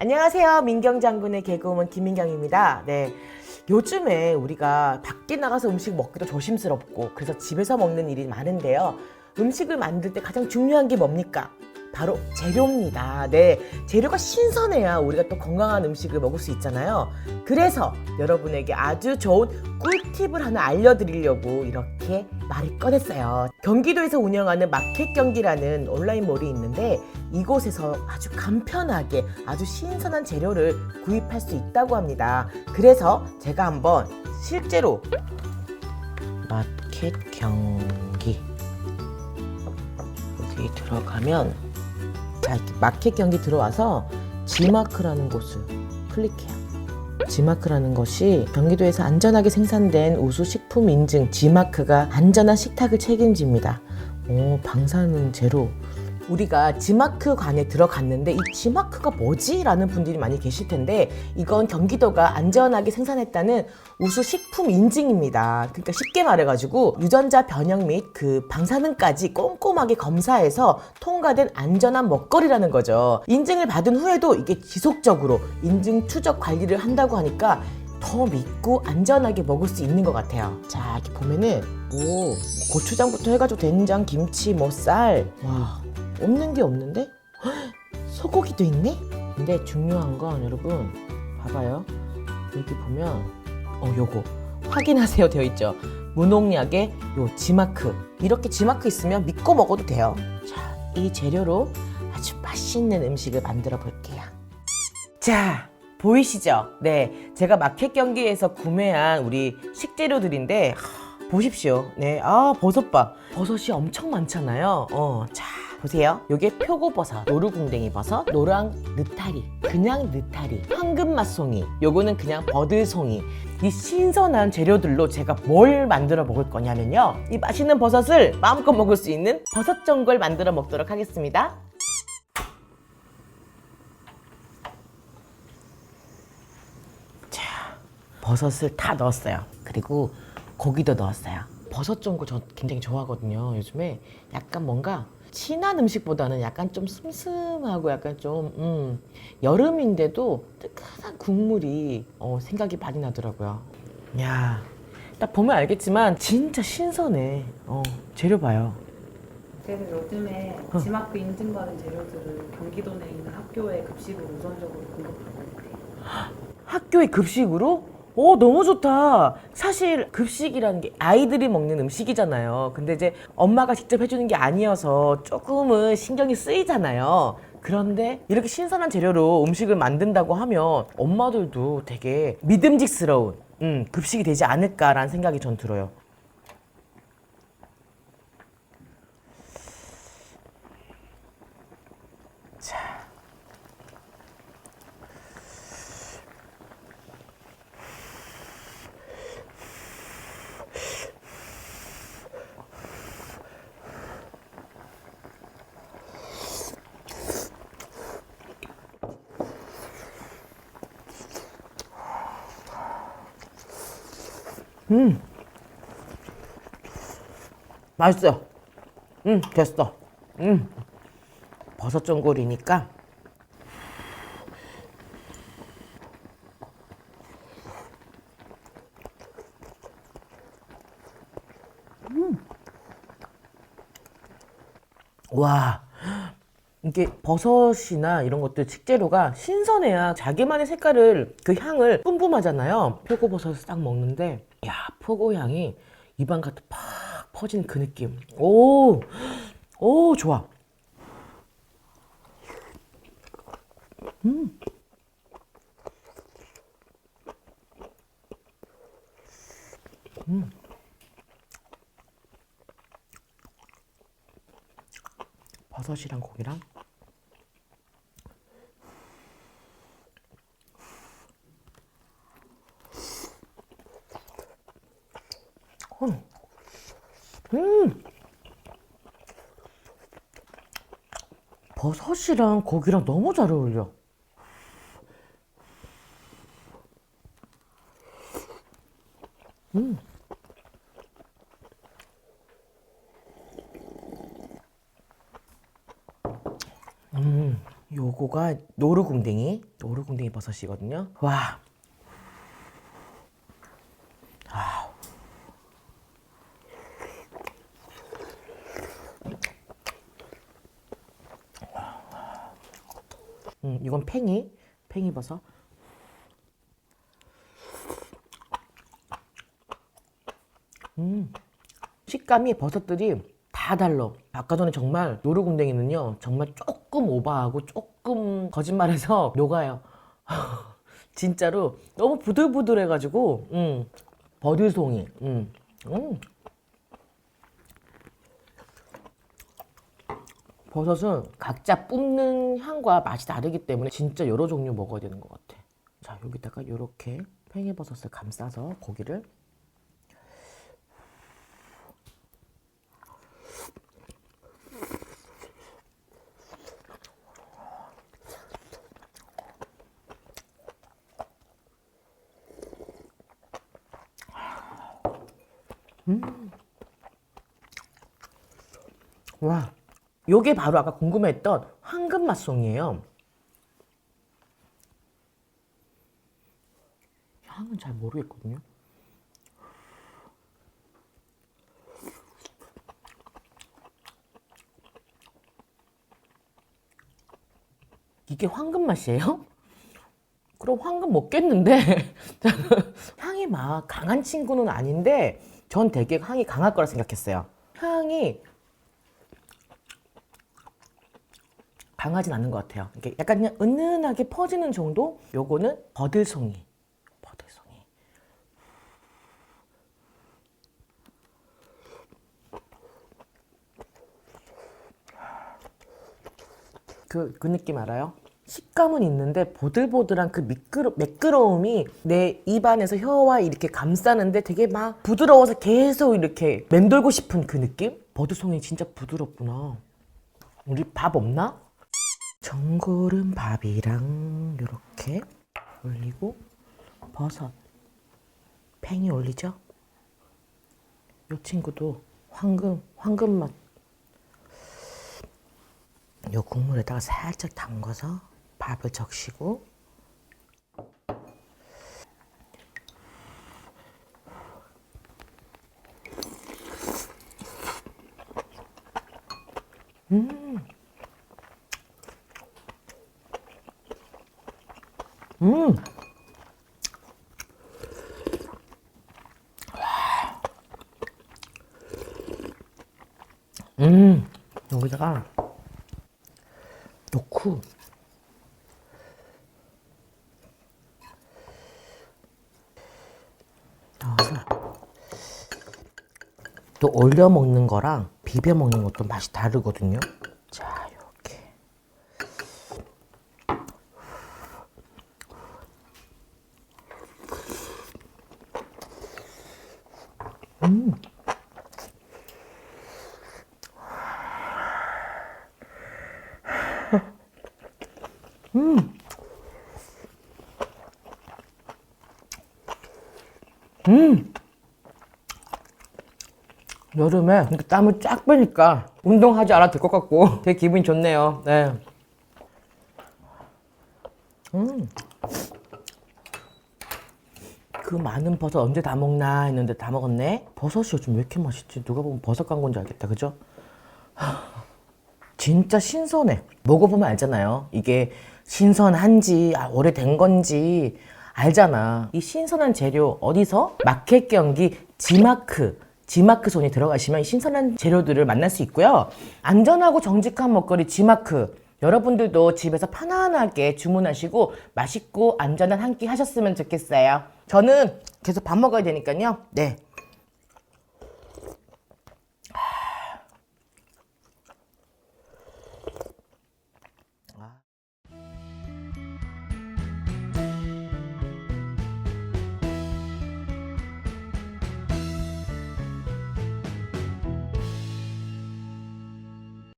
안녕하세요. 민경 장군의 개그우먼 김민경입니다. 네. 요즘에 우리가 밖에 나가서 음식 먹기도 조심스럽고 그래서 집에서 먹는 일이 많은데요. 음식을 만들 때 가장 중요한 게 뭡니까? 바로 재료입니다. 네. 재료가 신선해야 우리가 또 건강한 음식을 먹을 수 있잖아요. 그래서 여러분에게 아주 좋은 꿀팁을 하나 알려드리려고 이렇게 말을 꺼냈어요. 경기도에서 운영하는 마켓 경기라는 온라인몰이 있는데 이곳에서 아주 간편하게 아주 신선한 재료를 구입할 수 있다고 합니다. 그래서 제가 한번 실제로 마켓 경기 여기 들어가면 자 이렇게 마켓 경기 들어와서 지마크라는 곳을 클릭해요. 지마크라는 것이 경기도에서 안전하게 생산된 우수 식품 인증 지마크가 안전한 식탁을 책임집니다. 오, 방사능 제로. 우리가 지마크관에 들어갔는데 이 지마크가 뭐지? 라는 분들이 많이 계실 텐데 이건 경기도가 안전하게 생산했다는 우수 식품 인증입니다. 그러니까 쉽게 말해가지고 유전자 변형 및 그 방사능까지 꼼꼼하게 검사해서 통과된 안전한 먹거리라는 거죠. 인증을 받은 후에도 이게 지속적으로 인증 추적 관리를 한다고 하니까 더 믿고 안전하게 먹을 수 있는 것 같아요. 자, 이렇게 보면은 오 고추장부터 해가지고 된장, 김치, 뭐 쌀, 와 없는 게 없는데 헉, 소고기도 있네. 근데 중요한 건 여러분 봐봐요. 여기 보면 어 요거 확인하세요 되어 있죠. 무농약의 요 지마크 이렇게 지마크 있으면 믿고 먹어도 돼요. 자, 이 재료로 아주 맛있는 음식을 만들어 볼게요. 자, 보이시죠? 네, 제가 마켓 경기에서 구매한 우리 식재료들인데 하, 보십시오. 네, 아 버섯밥. 버섯이 엄청 많잖아요. 어, 자. 보세요. 요게 표고버섯, 노루궁뎅이 버섯, 노랑 느타리, 그냥 느타리, 황금맛송이, 요거는 그냥 버들송이. 이 신선한 재료들로 제가 뭘 만들어 먹을 거냐면요. 이 맛있는 버섯을 마음껏 먹을 수 있는 버섯 전골 만들어 먹도록 하겠습니다. 버섯을 다 넣었어요. 그리고 고기도 넣었어요. 버섯 전골 저 굉장히 좋아하거든요. 요즘에 약간 뭔가 진한 음식보다는 약간 좀 슴슴하고 약간 좀 음, 여름인데도 뜨끈한 국물이 어, 생각이 많이 나더라고요. 야, 딱 보면 알겠지만 진짜 신선해. 어, 재료 봐요. 그래서 요즘에 어. 지마크 인증받은 재료들을 경기도 내에 있는 학교에 급식으로 우선적으로 공급하고 있대요. 학교의 급식으로? 오, 너무 좋다. 사실 급식이라는 게 아이들이 먹는 음식이잖아요. 근데 이제 엄마가 직접 해주는 게 아니어서 조금은 신경이 쓰이잖아요. 그런데 이렇게 신선한 재료로 음식을 만든다고 하면 엄마들도 되게 믿음직스러운 음, 급식이 되지 않을까라는 생각이 전 들어요. 맛있어. 응, 됐어. 응. 버섯 전골이니까. 음. 와. 이게 버섯이나 이런 것들 식재료가 신선해야 자기만의 색깔을 그 향을 뿜뿜하잖아요. 표고버섯을 싹 먹는데 야 표고 향이 입안 가득 팍 퍼진 그 느낌. 오, 오 좋아. 음. 음. 버섯이랑 고기랑 음. 음. 버섯이랑 고기랑 너무 잘 어울려. 음. 음. 요거가 노루궁뎅이, 노루궁뎅이 버섯이거든요. 와. 아. 음, 이건 팽이, 팽이 버섯. 음, 식감이 버섯들이 다 달라. 아까 전에 정말 노루궁뎅이는요, 정말 조금 오버하고 조금 거짓말해서 녹아요. 진짜로 너무 부들부들해가지고, 음, 버들송이, 음, 음. 버섯은 각자 뿜는 향과 맛이 다르기 때문에 진짜 여러 종류 먹어야 되는 것 같아. 자, 여기다가 이렇게 팽이버섯을 감싸서 고기를 와, 요게 바로 아까 궁금했던 황금 맛송이에요. 향은 잘 모르겠거든요. 이게 황금 맛이에요? 그럼 황금 먹겠는데 향이 막 강한 친구는 아닌데 전 되게 향이 강할 거라 생각했어요. 향이 강하진 않은 것 같아요. 이게 약간 그냥 은은하게 퍼지는 정도? 요거는 버들송이. 버들송이. 그, 그 느낌 알아요? 식감은 있는데 보들보들한 그 미끄러, 매끄러움이 내 입안에서 혀와 이렇게 감싸는데 되게 막 부드러워서 계속 이렇게 맴돌고 싶은 그 느낌? 버드송이 진짜 부드럽구나. 우리 밥 없나? 전골은 밥이랑 이렇게 올리고 버섯 팽이 올리죠. 이 친구도 황금 황금 맛. 요 국물에다가 살짝 담궈서 밥을 적시고 음. 음. 여기다가 넣고 또 올려 먹는 거랑 비벼 먹는 것도 맛이 다르거든요. 여름에 이렇게 땀을 쫙 빼니까 운동하지 않아도 될 것 같고 되게 기분이 좋네요. 네. 음. 그 많은 버섯 언제 다 먹나 했는데 다 먹었네. 버섯이 요즘 왜 이렇게 맛있지? 누가 보면 버섯 광고인 줄 알겠다. 그죠? 하, 진짜 신선해. 먹어보면 알잖아요. 이게 신선한지 아, 오래된 건지 알잖아. 이 신선한 재료 어디서? 마켓 경기 지마크. 지마크 손이 들어가시면 신선한 재료들을 만날 수 있고요. 안전하고 정직한 먹거리 지마크. 여러분들도 집에서 편안하게 주문하시고 맛있고 안전한 한 끼 하셨으면 좋겠어요. 저는 계속 밥 먹어야 되니까요. 네.